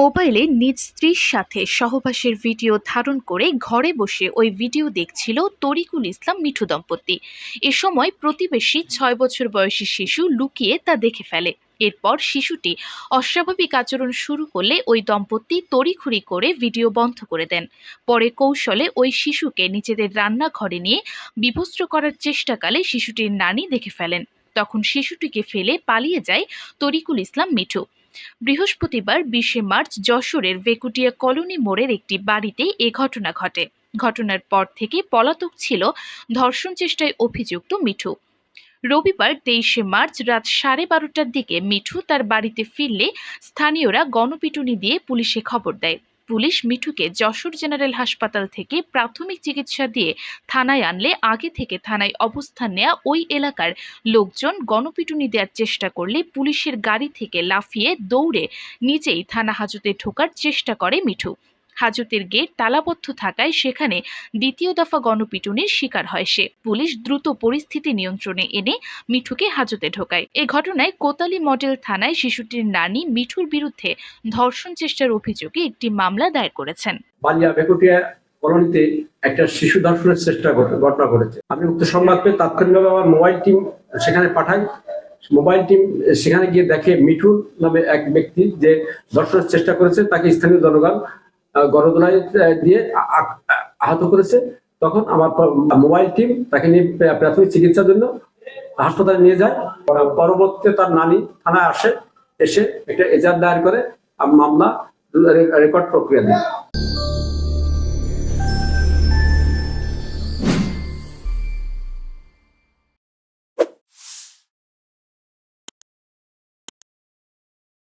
মোবাইলে নিজ স্ত্রীর সাথে সহবাসের ভিডিও ধারণ করে ঘরে বসে ওই ভিডিও দেখছিল তরিকুল ইসলাম মিঠু দম্পতি। এ সময় প্রতিবেশী ছয় বছর বয়সী শিশু লুকিয়ে তা দেখে ফেলে। এরপর শিশুটি অস্বাভাবিক আচরণ শুরু করলে ওই দম্পতি তড়িঘড়ি করে ভিডিও বন্ধ করে দেন। পরে কৌশলে ওই শিশুকে নিজেদের রান্নাঘরে নিয়ে বিভস্ত্র করার চেষ্টাকালে শিশুটির নানি দেখে ফেলেন। তখন শিশুটিকে ফেলে পালিয়ে যায় তরিকুল ইসলাম মিঠু। বৃহস্পতিবার বিশে মার্চ যশোরের ভেকুটিয়া কলোনি মোড়ের একটি বাড়িতে এ ঘটনা ঘটে। ঘটনার পর থেকে পলাতক ছিল ধর্ষণ চেষ্টায় অভিযুক্ত মিঠু। রবিবার তেইশে মার্চ রাত সাড়ে বারোটার দিকে মিঠু তার বাড়িতে ফিরলে স্থানীয়রা গণপিটুনি দিয়ে পুলিশে খবর দেয়। পুলিশ মিঠুকে যশোর জেনারেল হাসপাতাল থেকে প্রাথমিক চিকিৎসা দিয়ে থানায় আনলে আগে থেকে থানায় অবস্থান নেয়া ওই এলাকার লোকজন গণপিটুনি দেওয়ার চেষ্টা করলে পুলিশের গাড়ি থেকে লাফিয়ে দৌড়ে নিজেই থানা হাজতে ঢোকার চেষ্টা করে মিঠু। হাজতের গেট তালাবদ্ধ থাকায় সেখানে দ্বিতীয় দফা গণপিটুনির শিকার হয় সে। পুলিশ দ্রুত পরিস্থিতি নিয়ন্ত্রণে এনে মিঠুকে হাজতে ঢোকায়। এ ঘটনায় কোতালি মডেল থানায় শিশুটির নানি মিঠুর বিরুদ্ধে ধর্ষণ চেষ্টার অভিযোগে একটি মামলা দায়ের করেছেন। বালিয়া বেকুটিয়া কলোনিতে একটা শিশু ধর্ষণের চেষ্টা ঘট- ঘটনা ঘটেছে। আমি উক্ত সংবাদ পেয়ে তাৎক্ষণিকভাবে আমার মোবাইল টিম সেখানে পাঠাই। মোবাইল টিম সেখানে গিয়ে দেখে মিঠুন নামে এক ব্যক্তি যে ধর্ষণের চেষ্টা করেছে, তাকে স্থানীয় জনগণ আহ, দিয়ে আহত করেছে। তখন আমার মোবাইল টিম তাকে নিয়ে প্রাথমিক চিকিৎসার জন্য হাসপাতালে নিয়ে যায়। পর- পরবর্তীতে তার নানি থানায় আসে এসে একটা এজাহার দায়ের করে মামলা রেকর্ড প্রক্রিয়া দেয়।